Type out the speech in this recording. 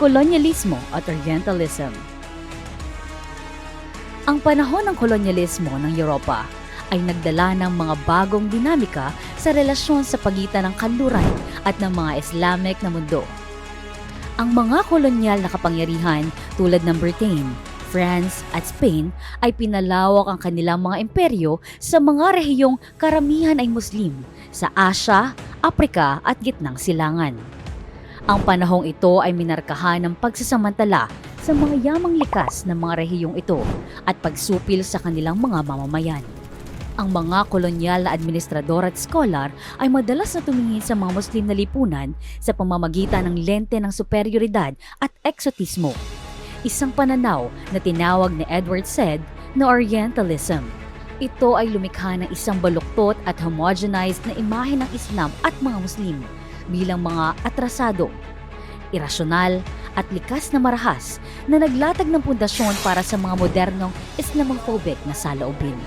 kolonyalismo at Orientalism. Ang panahon ng kolonyalismo ng Europa ay nagdala ng mga bagong dinamika sa relasyon sa pagitan ng kanluran at ng mga Islamic na mundo. Ang mga kolonyal na kapangyarihan tulad ng Britain, France at Spain ay pinalawak ang kanilang mga imperyo sa mga rehiyong karamihan ay Muslim sa Asya, Aprika at Gitnang Silangan. Ang panahong ito ay minarkahan ng pagsasamantala sa mga yamang likas ng mga rehiyong ito at pagsupil sa kanilang mga mamamayan. Ang mga kolonyal na administrador at scholar ay madalas na tumingin sa mga Muslim na lipunan sa pamamagitan ng lente ng superioridad at eksotismo. Isang pananaw na tinawag ni Edward Said na Orientalism. Ito ay lumikha ng isang baluktot at homogenized na imahe ng Islam at mga Muslim bilang mga atrasado, irasyonal at likas na marahas na naglatag ng pundasyon para sa mga modernong Islamophobic na saloobin.